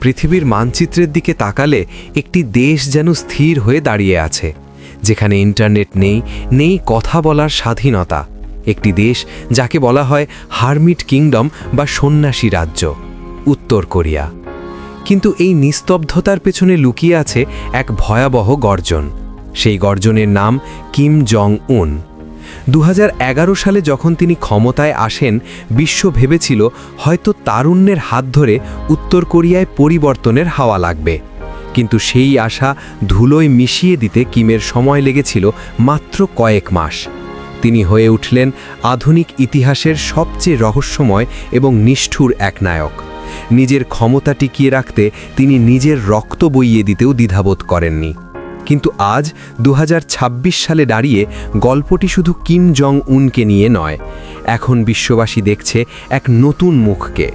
পৃথিবীর মানচিত্রের দিকে তাকালে একটি দেশ যেন স্থির হয়ে দাঁড়িয়ে আছে, যেখানে ইন্টারনেট নেই নেই কথা বলার স্বাধীনতা। একটি দেশ যাকে বলা হয় হারমিট কিংডম বা সন্ন্যাসী রাজ্য, উত্তর কোরিয়া। কিন্তু এই নিস্তব্ধতার পেছনে লুকিয়ে আছে এক ভয়াবহ গর্জন। সেই গর্জনের নাম কিম জং উন দু হাজার এগারো সালে যখন তিনি ক্ষমতায় আসেন, বিশ্ব ভেবেছিল হয়তো তারুণ্যের হাত ধরে উত্তর কোরিয়ায় পরিবর্তনের হাওয়া লাগবে। কিন্তু সেই আশা ধুলোয় মিশিয়ে দিতে কিমের সময় লেগেছিল মাত্র কয়েক মাস। তিনি হয়ে উঠলেন আধুনিক ইতিহাসের সবচেয়ে রহস্যময় এবং নিষ্ঠুর এক নায়ক। নিজের ক্ষমতা টিকিয়ে রাখতে তিনি নিজের রক্ত বইয়ে দিতেও দ্বিধাবোধ করেননি। কিন্তু আজ দু হাজার ছাব্বিশ সালে দাঁড়িয়ে গল্পটি শুধু কিম জং উনকে নিয়ে নয়, এখন বিশ্ববাসী দেখছে এক নতুন মুখকে।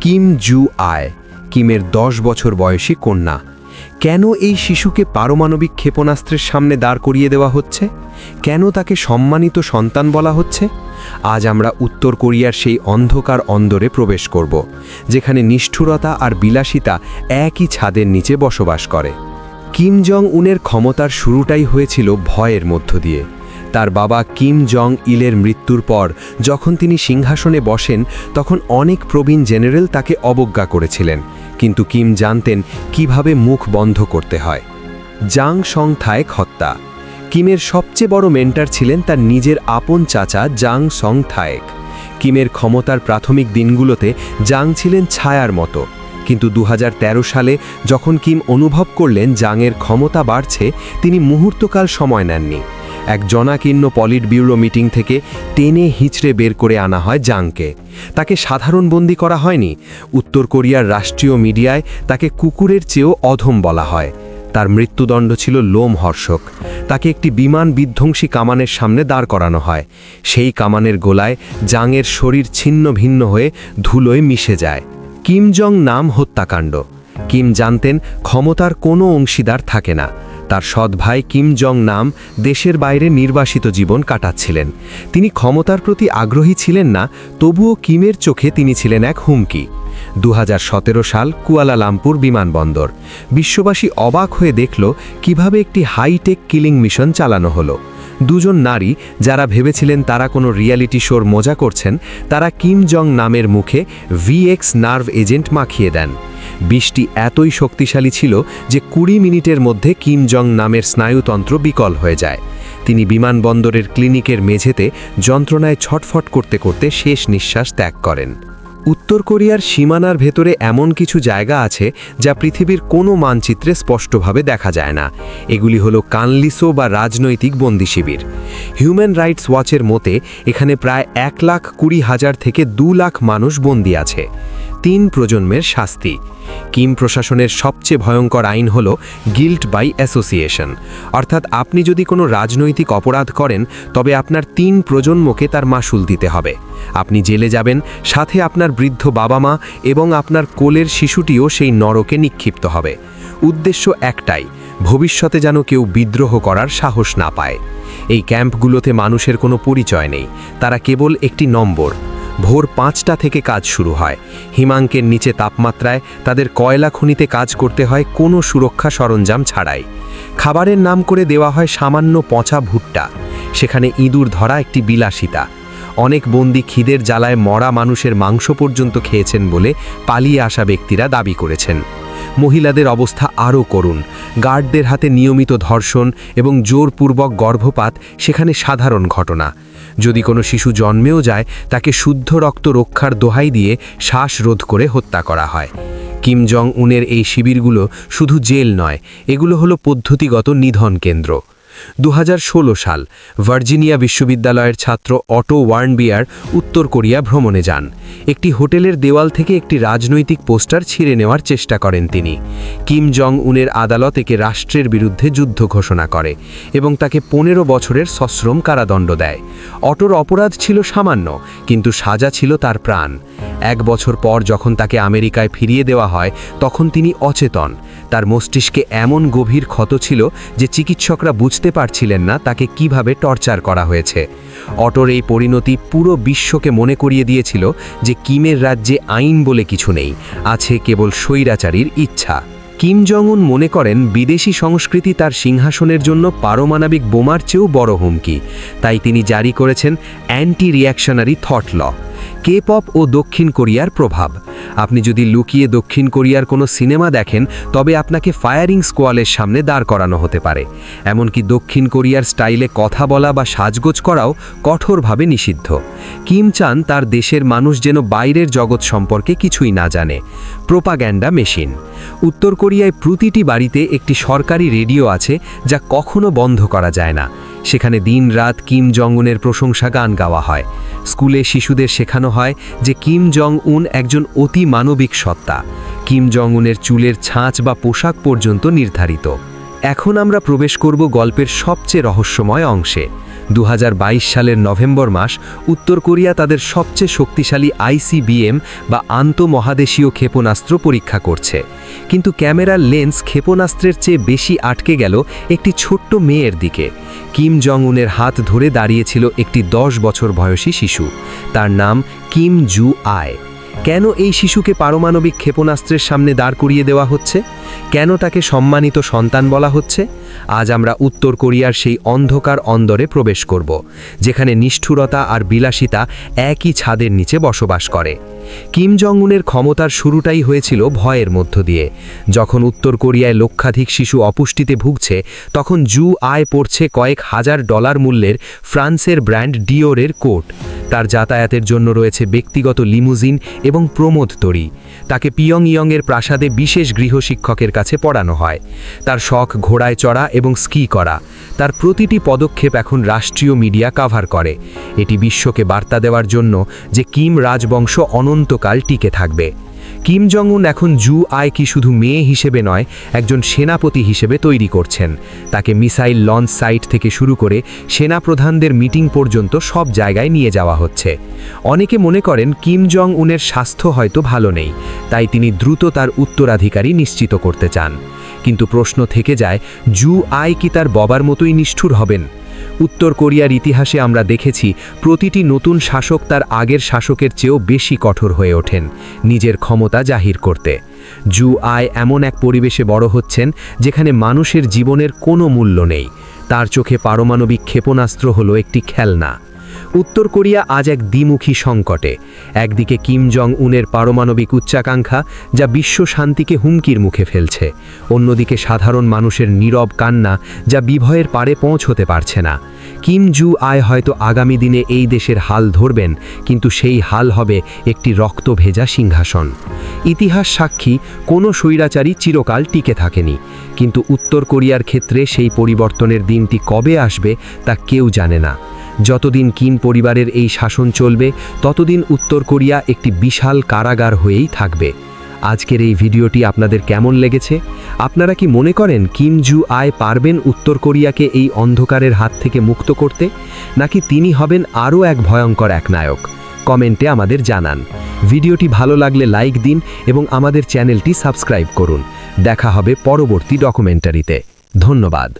কিম জু আয় কিমের দশ বছর বয়সী কন্যা। কেন এই শিশুকে পারমাণবিক ক্ষেপণাস্ত্রের সামনে দাঁড় করিয়ে দেওয়া হচ্ছে? কেন তাকে সম্মানিত সন্তান বলা হচ্ছে? আজ আমরা উত্তর কোরিয়ার সেই অন্ধকার অন্দরে প্রবেশ করব, যেখানে নিষ্ঠুরতা আর বিলাসিতা একই ছাদের নিচে বসবাস করে। কিম জং উনের ক্ষমতার শুরুটাই হয়েছিল ভয়ের মধ্য দিয়ে। তার বাবা কিম জং ইলের মৃত্যুর পর যখন তিনি সিংহাসনে বসেন, তখন অনেক প্রবীণ জেনারেল তাকে অবজ্ঞা করেছিলেন। কিন্তু কিম জানতেন কীভাবে মুখ বন্ধ করতে হয়। জাং সং থায়েক হত্যা। কিমের সবচেয়ে বড় মেন্টার ছিলেন তার নিজের আপন চাচা জাং সং থায়েক। কিমের ক্ষমতার প্রাথমিক দিনগুলোতে জাং ছিলেন ছায়ার মতো। কিন্তু দু হাজার তেরো সালে যখন কিম অনুভব করলেন জাংয়ের ক্ষমতা বাড়ছে, তিনি মুহূর্তকাল সময় নেননি। এক জনাকীর্ণ পলিট ব্যুরো মিটিং থেকে টেনে হিঁচড়ে বের করে আনা হয় জাংকে তাকে সাধারণ বন্দি করা হয়নি। উত্তর কোরিয়ার রাষ্ট্রীয় মিডিয়ায় তাকে কুকুরের চেয়েও অধম বলা হয়। তার মৃত্যুদণ্ড ছিল লোমহর্ষক। তাকে একটি বিমান বিধ্বংসী কামানের সামনে দাঁড় করানো হয়। সেই কামানের গোলায় জাংয়ের শরীর ছিন্ন ভিন্ন হয়ে ধুলোয় মিশে যায়। কিম জং নাম হত্যাকাণ্ড। কিম জানতেন ক্ষমতার কোনো অংশীদার থাকে না। তার সৎ ভাই কিম জং নাম দেশের বাইরে নির্বাসিত জীবন কাটাচ্ছিলেন। তিনি ক্ষমতার প্রতি আগ্রহী ছিলেন না, তবুও কিমের চোখে তিনি ছিলেন এক হুমকি। দু হাজার সতেরো সাল কুয়ালালামপুর বিমানবন্দর। বিশ্ববাসী অবাক হয়ে দেখল কীভাবে একটি হাইটেক কিলিং মিশন চালানো হলো। দুজন নারী যারা ভেবেছিলেন তারা কোনো রিয়ালিটি শোর মজা করছেন, তারা কিম জং নামের মুখে ভিএক্স নার্ভ এজেন্ট মাখিয়ে দেন। বিষটি এতই শক্তিশালী ছিল যে কুড়ি মিনিটের মধ্যে কিম জং নামের স্নায়ুতন্ত্র বিকল হয়ে যায়। তিনি বিমানবন্দরের ক্লিনিকের মেঝেতে যন্ত্রণায় ছটফট করতে করতে শেষ নিঃশ্বাস ত্যাগ করেন। উত্তর কোরিয়ার সীমানার ভেতরে এমন কিছু জায়গা আছে যা পৃথিবীর কোনো মানচিত্রে স্পষ্টভাবে দেখা যায় না। এগুলি হলো কানলিসো বা রাজনৈতিক বন্দি শিবির। হিউম্যান রাইটস ওয়াচের মতে, এখানে প্রায় এক লাখ কুড়ি হাজার থেকে দু লাখ মানুষ বন্দি আছে। তিন প্রজন্মের শাস্তি। কিম প্রশাসনের সবচেয়ে ভয়ঙ্কর আইন হল গিল্ট বাই অ্যাসোসিয়েশন। অর্থাৎ আপনি যদি কোনো রাজনৈতিক অপরাধ করেন, তবে আপনার তিন প্রজন্মকে তার মাসুল দিতে হবে। আপনি জেলে যাবেন, সাথে আপনার বৃদ্ধ বাবা মা এবং আপনার কোলের শিশুটিও সেই নরকে নিক্ষিপ্ত হবে। উদ্দেশ্য একটাই, ভবিষ্যতে যেন কেউ বিদ্রোহ করার সাহস না পায়। এই ক্যাম্পগুলোতে মানুষের কোনো পরিচয় নেই, তারা কেবল একটি নম্বর। ভোর পাঁচটা থেকে কাজ শুরু হয়। হিমাঙ্কের নিচে তাপমাত্রায় তাদের কয়লা খনিতে কাজ করতে হয় কোনো সুরক্ষা সরঞ্জাম ছাড়াই। খাবারের নাম করে দেওয়া হয় সামান্য পচা ভুট্টা। সেখানে ইঁদুর ধরা একটি বিলাসিতা। অনেক বন্দি খিদের জ্বালায় মরা মানুষের মাংস পর্যন্ত খেয়েছেন বলে পালিয়ে আসা ব্যক্তিরা দাবি করেছেন। মহিলাদের অবস্থা আরও করুন গার্ডদের হাতে নিয়মিত ধর্ষণ এবং জোরপূর্বক গর্ভপাত সেখানে সাধারণ ঘটনা। যদি কোনো শিশু জন্মেও যায়, তাকে শুদ্ধ রক্ত রক্ষার দোহাই দিয়ে শ্বাসরোধ করে হত্যা করা হয়। কিম জং উনের এই শিবিরগুলো শুধু জেল নয়, এগুলো হলো পদ্ধতিগত নিধন কেন্দ্র। দু হাজার ষোলো সাল ভার্জিনিয়া বিশ্ববিদ্যালয়ের ছাত্র অটো ওয়ার্নবিয়ার উত্তর কোরিয়া ভ্রমণে যান। একটি হোটেলের দেওয়াল থেকে একটি রাজনৈতিক পোস্টার ছিঁড়ে নেওয়ার চেষ্টা করেন তিনি। কিম জং উনের আদালত একে রাষ্ট্রের বিরুদ্ধে যুদ্ধ ঘোষণা করে এবং তাকে পনেরো বছরের সশ্রম কারাদণ্ড দেয়। অটোর অপরাধ ছিল সামান্য, কিন্তু সাজা ছিল তার প্রাণ। এক বছর পর যখন তাকে আমেরিকায় ফিরিয়ে দেওয়া হয়, তখন তিনি অচেতন। তার মস্তিষ্কে এমন গভীর ক্ষত ছিল যে চিকিৎসকরা বুঝতে পারছিলেন না তাকে কীভাবে টর্চার করা হয়েছে। অটোর এই পরিণতি পুরো বিশ্বকে মনে করিয়ে দিয়েছিল যে কিমের রাজ্যে আইন বলে কিছু নেই, আছে কেবল স্বৈরাচারীর ইচ্ছা। কিম জং উন মনে করেন বিদেশি সংস্কৃতি তার সিংহাসনের জন্য পারমাণবিক বোমার চেয়েও বড় হুমকি। তাই তিনি জারি করেছেন anti reactionary thought law. K pop ও দক্ষিণ কোরিয়ার প্রভাব। আপনি যদি লুকিয়ে দক্ষিণ কোরিয়ার কোনো সিনেমা দেখেন, তবে আপনাকে ফায়ারিং স্কোয়ালের সামনে দাঁড় করানো হতে পারে। এমনকি দক্ষিণ কোরিয়ার স্টাইলে কথা বলা বা সাজগোজ করাও কঠোরভাবে নিষিদ্ধ। কিম চান তার দেশের মানুষ যেন বাইরের জগৎ সম্পর্কে কিছুই না জানে। Propaganda machine. উত্তর কোরিয়ায় প্রতিটি বাড়িতে একটি সরকারি রেডিও আছে, যা কখনো বন্ধ করা যায় না। সেখানে দিন রাত কিম জং উনের প্রশংসা গান গাওয়া হয়। স্কুলে শিশুদের শেখানো হয় যে কিম জং উন একজন অতি মানবিক সত্তা। কিম জং উনের চুলের ছাঁচ বা পোশাক পর্যন্ত নির্ধারিত। এখন আমরা প্রবেশ করব গল্পের সবচেয়ে রহস্যময় অংশে। দু হাজার বাইশ সালের নভেম্বর মাস, উত্তর কোরিয়া তাদের সবচেয়ে শক্তিশালী আইসিবিএম বা আন্তঃমহাদেশীয় ক্ষেপণাস্ত্র পরীক্ষা করছে। কিন্তু ক্যামেরার লেন্স ক্ষেপণাস্ত্রের চেয়ে বেশি আটকে গেল একটি ছোট্ট মেয়ের দিকে। কিম জং উনের হাত ধরে দাঁড়িয়েছিল একটি দশ বছর বয়সী শিশু। তার নাম কিম জু আয়। কেন এই শিশুকে পারমাণবিক ক্ষেপণাস্ত্রের সামনে দাঁড় করিয়ে দেওয়া হচ্ছে? কেন তাকে সম্মানিত সন্তান বলা হচ্ছে? আজ আমরা উত্তর কোরিয়ার সেই অন্ধকার অন্দরে প্রবেশ করব, যেখানে নিষ্ঠুরতা আর বিলাসিতা একই ছাদের নিচে বসবাস করে। কিম জং উনের ক্ষমতার শুরুটাই হয়েছিল ভয়ের মধ্য দিয়ে। যখন উত্তর কোরিয়ায় লক্ষাধিক শিশু অপুষ্টিতে ভুগছে, তখন জু আয় পড়ছে কয়েক হাজার ডলার মূল্যের ফ্রান্সের ব্র্যান্ড ডিওরের কোট। তার যাতায়াতের জন্য রয়েছে ব্যক্তিগত লিমুজিন এবং প্রমোদ তরি। তাকে পিয়ং ইয়ংয়ের প্রাসাদে বিশেষ গৃহশিক্ষকের কাছে পড়ানো হয়। তার শখ ঘোড়ায় চড়া এবং স্কি করা। তার প্রতিটি পদক্ষেপ এখন রাষ্ট্রীয় মিডিয়া কাভার করে। এটি বিশ্বকে বার্তা দেওয়ার জন্য যে কিম রাজবংশ অনন্তকাল টিকে থাকবে। কিম জং উন এখন জু আয় কি শুধু মেয়ে হিসেবে নয়, একজন সেনাপতি হিসেবে তৈরি করছেন। তাকে মিসাইল লঞ্চ সাইট থেকে শুরু করে সেনাপ্রধানদের মিটিং পর্যন্ত সব জায়গায় নিয়ে যাওয়া হচ্ছে। অনেকে মনে করেন কিম জং উনের স্বাস্থ্য হয়তো ভালো নেই, তাই তিনি দ্রুত তার উত্তরাধিকারী নিশ্চিত করতে চান। কিন্তু প্রশ্ন থেকে যায়, জু আয় কি তার ববার মতোই নিষ্ঠুর হবেন? উত্তর কোরিয়ার ইতিহাসে আমরা দেখেছি, প্রতিটি নতুন শাসক তার আগের শাসকের চেয়েও বেশি কঠোর হয়ে ওঠেন, নিজের ক্ষমতা জাহির করতে। জু আয় এমন এক পরিবেশে বড় হচ্ছেন, যেখানে মানুষের জীবনের কোনো মূল্য নেই। তার চোখে পারমাণবিক ক্ষেপণাস্ত্র হলো একটি খেলনা। উত্তর কোরিয়া আজ এক দ্বিমুখী সংকটে। একদিকে কিম জং উনের পারমাণবিক উচ্চাকাঙ্ক্ষা, যা বিশ্ব শান্তিকে হুমকির মুখে ফেলছে। অন্যদিকে সাধারণ মানুষের নীরব কান্না, যা বিভয়ের পারে পৌঁছতে পারছে না। কিম জু আয় হয়তো আগামী দিনে এই দেশের হাল ধরবেন, কিন্তু সেই হাল হবে একটি রক্ত ভেজা সিংহাসন। ইতিহাস সাক্ষী, কোনো স্বৈরাচারী চিরকাল টিকে থাকেনি। কিন্তু উত্তর কোরিয়ার ক্ষেত্রে সেই পরিবর্তনের দিনটি কবে আসবে তা কেউ জানে না। যতদিন কিম পরিবারের এই শাসন চলবে, ততদিন উত্তর কোরিয়া একটি বিশাল কারাগার হয়েই থাকবে। আজকের এই ভিডিওটি আপনাদের কেমন লেগেছে? আপনারা কি মনে করেন কিম জু আয় পারবেন উত্তর কোরিয়াকে এই অন্ধকারের হাত থেকে মুক্ত করতে? নাকি তিনি হবেন আরও এক ভয়ঙ্কর এক নায়ক? কমেন্টে আমাদের জানান। ভিডিওটি ভালো লাগলে লাইক দিন এবং আমাদের চ্যানেলটি সাবস্ক্রাইব করুন। দেখা হবে পরবর্তী ডকুমেন্টারিতে। ধন্যবাদ।